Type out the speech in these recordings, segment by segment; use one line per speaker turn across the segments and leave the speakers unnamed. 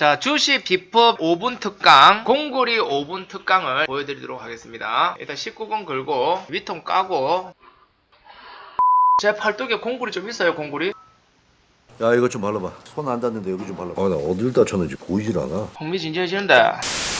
자, 주시 비법 5분 특강, 공구리 5분 특강을 보여드리도록 하겠습니다. 일단 19번 걸고, 위통 까고, 제 팔뚝에 공구리 좀 있어요, 공구리?
야 이거 좀 발라봐 손 안 닿는데 여기 좀 발라봐 아나 어딜 다 쳤는지 보이질 않아
흥미진진해지는데.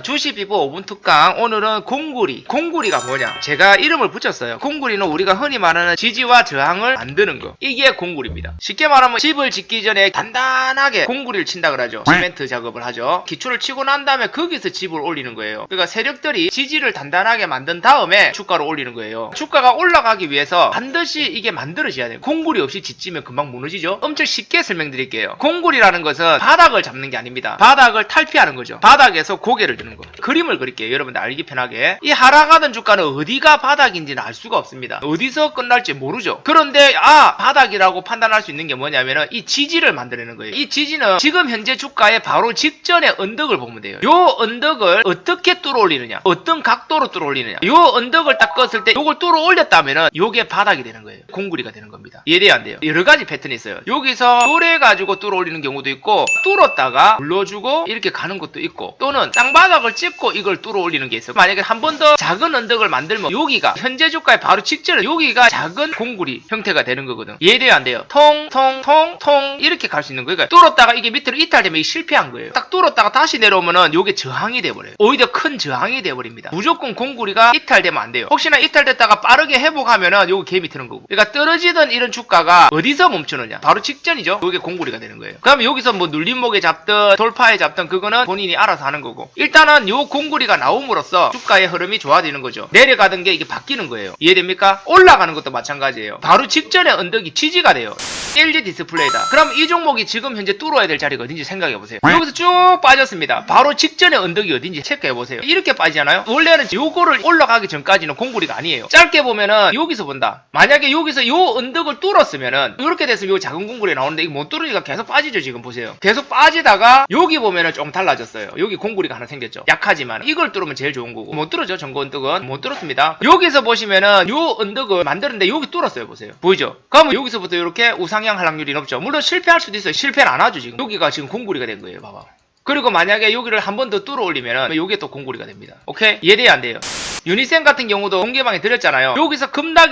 주시 비법 5분 특강, 오늘은 공구리. 공구리가 뭐냐? 제가 이름을 붙였어요. 공구리는 우리가 흔히 말하는 지지와 저항을 만드는 거. 이게 공구리입니다. 쉽게 말하면 집을 짓기 전에 단단하게 공구리를 친다 그러죠. 시멘트 작업을 하죠. 기초를 치고 난 다음에 거기서 집을 올리는 거예요. 그러니까 세력들이 지지를 단단하게 만든 다음에 주가를 올리는 거예요. 주가가 올라가기 위해서 반드시 이게 만들어져야 돼요. 공구리 없이 짓지면 금방 무너지죠. 엄청 쉽게 설명드릴게요. 공구리라는 것은 바닥을 잡는 게 아닙니다. 바닥을 탈피하는 거죠. 바닥에서 고개를 드는 거. 그림을 그릴게요. 여러분들 알기 편하게. 이 하락하던 주가는 어디가 바닥인지는 알 수가 없습니다. 어디서 끝날지 모르죠. 그런데 아 바닥이라고 판단할 수 있는 게 뭐냐면은 이 지지를 만들어내는 거예요. 이 지지는 지금 현재 주가의 바로 직전의 언덕을 보면 돼요. 요 언덕을 어떻게 뚫어 올리느냐, 어떤 각도로 뚫어 올리느냐. 요 언덕을 딱 껐을 때 요걸 뚫어 올렸다면은 요게 바닥이 되는 거예요. 공구리가 되는 겁니다. 이해돼야 안 돼요? 여러 가지 패턴이 있어요. 여기서 뚫어 가지고 뚫어 올리는 경우도 있고 뚫었다가 눌러주고 이렇게 가는 것도 있고 또는 땅바닥을 찍고 이걸 뚫어 올리는 게 있어요. 만약에 한 번 더 작은 언덕을 만들면 여기가 현재 주가의 바로 직전에 여기가 작은 공구리 형태가 되는 거거든. 이해돼야 안 돼요? 통, 통, 통, 통 이렇게 갈 수 있는 거예요. 그러니까 뚫었다가 이게 밑으로 이탈되면 이게 실패한 거예요. 딱 뚫었다가 다시 내려오면은 요게 저항이 돼버려요. 오히려 큰 저항이 돼버립니다. 무조건 공구리가 이탈되면 안 돼요. 혹시나 이탈됐다가 빠르게 회복하면은 요게 개미 트는 거고. 그러니까 떨어지던 이런 주가가 어디서 멈추느냐? 바로 직전이죠. 요게 공구리가 되는 거예요. 그러면 여기서 뭐 눌림목에 잡든 돌파에 잡든 그거는 본인이 알아서 하는 거고. 일단은 요 공구리가 나옴으로써 주가의 흐름이 좋아지는 거죠. 내려가던 게 이게 바뀌는 거예요. 이해됩니까? 올라가는 것도 마찬가지예요. 바로 직전에 언덕이 지지가 돼요. LG 디스플레이다. 그럼 이 종목이 지금 현재 뚫어야 될 자리가 어딘지 생각해 보세요. 여기서 쭉 빠졌습니다. 바로 직전에 언덕이 어딘지 체크해 보세요. 이렇게 빠지잖아요. 원래는 요거를 올라가기 전까지는 공구리가 아니에요. 짧게 보면은 여기서 본다. 만약에 여기서 요 언덕을 뚫었으면은 이렇게 됐으면 요 작은 공구리 나오는데 못 뚫으니까 계속 빠지죠 지금 보세요. 계속 빠지다가 여기 보면은 좀 달라졌어요. 여기 공구리가 하나 생겼죠. 약하지만 이걸 뚫으면 제일 좋은 거고 못 뚫었죠 전고 언덕은 못 뚫었습니다. 여기서 보시면은 요 언덕을 만드는데 여기 뚫었어요 보세요. 보이죠? 그러면 여기서부터 이렇게 우상향 할 확률이 높죠. 물론 실패할 수도 있어요. 실패는 안 하죠 지금. 여기가 지금 공구리가 된 거예요. 봐봐. 그리고 만약에 여기를 한 번 더 뚫어 올리면은 요게 또 공구리가 됩니다. 오케이? 이해돼야 안 돼요? 유니센 같은 경우도 공개방에 드렸잖아요. 여기서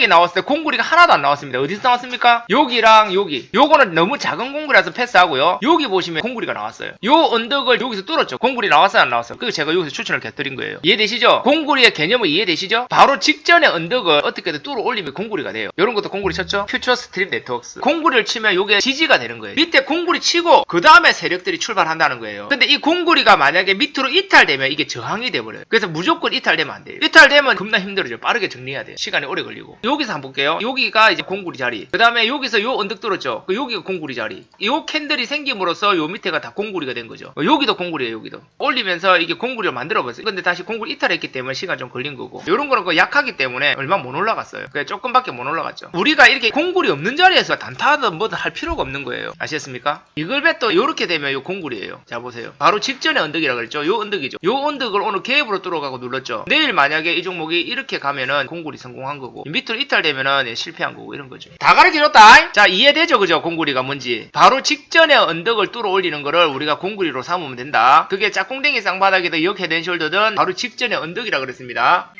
나왔을 때 공구리가 하나도 안 나왔습니다. 어디서 나왔습니까? 여기랑 여기. 요거는 너무 작은 공구리라서 패스하고요. 여기 보시면 공구리가 나왔어요. 요 언덕을 여기서 뚫었죠. 공구리 나왔어요, 안 나왔어요? 그래서 제가 여기서 추천을 곁드린 거예요. 이해되시죠? 공구리의 개념을 이해되시죠? 바로 직전의 언덕을 어떻게든 뚫어 올리면 공구리가 돼요. 요런 것도 공구리 쳤죠? 퓨처 스트립 네트워크스. 공구리를 치면 요게 지지가 되는 거예요. 밑에 공구리 치고 그 다음에 세력들이 출발한다는 거예요. 근데 이 공구리가 만약에 밑으로 이탈되면 이게 저항이 돼버려요. 그래서 무조건 이탈되면 안 돼요. 이탈 되면 겁나 힘들어져. 빠르게 정리해야 돼요. 시간이 오래 걸리고. 여기서 한번 볼게요. 여기가 이제 공구리 자리. 그 다음에 여기서 요 언덕 뚫었죠. 그 여기가 공구리 자리. 요 캔들이 생김으로써 요 밑에가 다 공구리가 된 거죠. 어, 여기도 공구리예요. 여기도. 올리면서 이게 공구리를 만들어 봤어요. 근데 다시 공구리 이탈했기 때문에 시간 좀 걸린 거고. 요런 거는 그 약하기 때문에 얼마 못 올라갔어요. 그냥 조금밖에 못 올라갔죠. 우리가 이렇게 공구리 없는 자리에서 단타하든 뭐든 할 필요가 없는 거예요. 아시겠습니까? 이글벳도 요렇게 되면 요 공구리예요. 자 보세요. 바로 직전에 언덕이라 그랬죠. 요 언덕이죠. 요 언덕을 오늘 갭으로 뚫어가고 눌렀죠. 내일 만약에 이 종목이 이렇게 가면은 공구리 성공한 거고 밑으로 이탈되면은 예, 실패한 거고 이런 거죠. 다 가르쳐줬다. 자 이해되죠, 그죠? 공구리가 뭔지. 바로 직전에 언덕을 뚫어 올리는 거를 우리가 공구리로 삼으면 된다. 그게 짝꿍댕이 쌍바닥이든 역 헤드앤숄더든 바로 직전에 언덕이라 그랬습니다.